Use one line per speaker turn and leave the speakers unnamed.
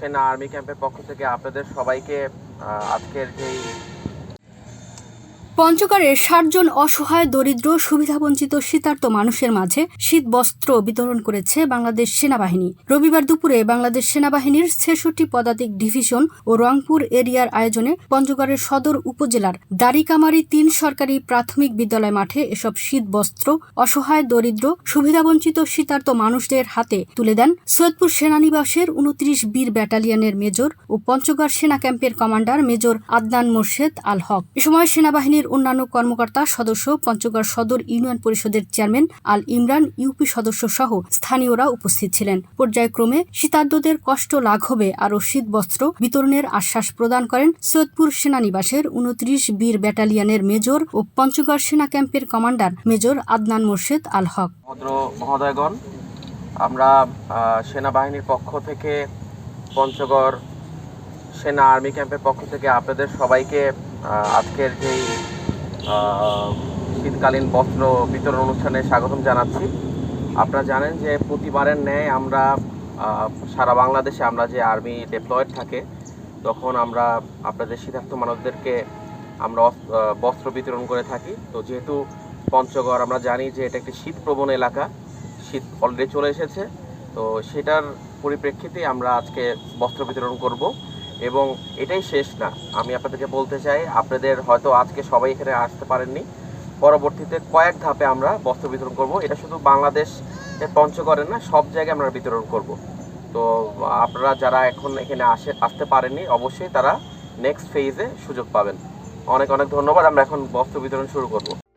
সেনা আর্মি ক্যাম্পের পক্ষ থেকে আপনাদের সবাইকে আজকের যেই
পঞ্চগড়ের ষাটজন অসহায়, দরিদ্র, সুবিধাবঞ্চিত, শীতার্ত মানুষের মাঝে শীত বস্ত্র বিতরণ করেছে বাংলাদেশ সেনাবাহিনী। রবিবার দুপুরে বাংলাদেশ সেনাবাহিনীর ছেষট্টি পদাতিক ডিভিশন ও রংপুর এরিয়ার আয়োজনে পঞ্চগড়ের সদর উপজেলার দারিকামারি তিন সরকারি প্রাথমিক বিদ্যালয় মাঠে এসব শীত বস্ত্র অসহায়, দরিদ্র, সুবিধাবঞ্চিত, শীতার্ত মানুষদের হাতে তুলে দেন সৈয়দপুর সেনানিবাসের উনত্রিশ বীর ব্যাটালিয়নের মেজর ও পঞ্চগড় সেনা ক্যাম্পের কমান্ডার মেজর আদনান মোর্শেদ আল হক। এ সময় সেনাবাহিনীর অন্যান্য কর্মকর্তা সদস্য, পঞ্চগড় সদর ইউনিয়ন পরিষদের চেয়ারম্যান আল ইমরান, ইউপি সদস্য সহ স্থানীয়রা উপস্থিত ছিলেন। পর্যায়ক্রমে শীতার্তদের কষ্ট লাঘবে আরও শীত বস্ত্র বিতরণের আশ্বাস প্রদান করেন সৈয়দপুর সেনানিবাসের উনত্রিশ বীর ব্যাটালিয়নের মেজর ও পঞ্চগড় সেনা ক্যাম্পের কমান্ডার মেজর আদনান মোর্শেদ আল হক।
মহোদয়গণ, আমরা সেনাবাহিনীর পক্ষ থেকে পঞ্চগড় সেনা আর্মি ক্যাম্পের পক্ষ থেকে আপনাদের সবাইকে আজকের যেই শীতকালীন বস্ত্র বিতরণ অনুষ্ঠানে স্বাগতম জানাচ্ছি। আপনারা জানেন যে প্রতিবারের ন্যায় আমরা সারা বাংলাদেশে আমরা যে আর্মি ডেপ্লয়েড থাকে, তখন আমরা আপনাদের শীতার্থ মানুষদেরকে আমরা বস্ত্র বিতরণ করে থাকি। তো যেহেতু পঞ্চগড় আমরা জানি যে এটা একটি শীতপ্রবণ এলাকা, শীত অলরেডি চলে এসেছে, তো সেটার পরিপ্রেক্ষিতে আমরা আজকে বস্ত্র বিতরণ করব। এবং এটাই শেষ না। আমি আপনাদেরকে বলতে চাই, আপনাদের হয়তো আজকে সবাই এখানে আসতে পারেননি। পরবর্তীতে কয়েক ধাপে আমরা বস্ত্র বিতরণ করব। এটা শুধু বাংলাদেশ পঞ্চগড়ের না, সব জায়গায় আমরা বিতরণ করব। তো, আপনারা যারা এখন এখানে আসে, আসতে পারেননি, অবশ্যই তারা নেক্সট ফেজে সুযোগ পাবেন। অনেক অনেক ধন্যবাদ। আমরা এখন বস্ত্র বিতরণ শুরু করব।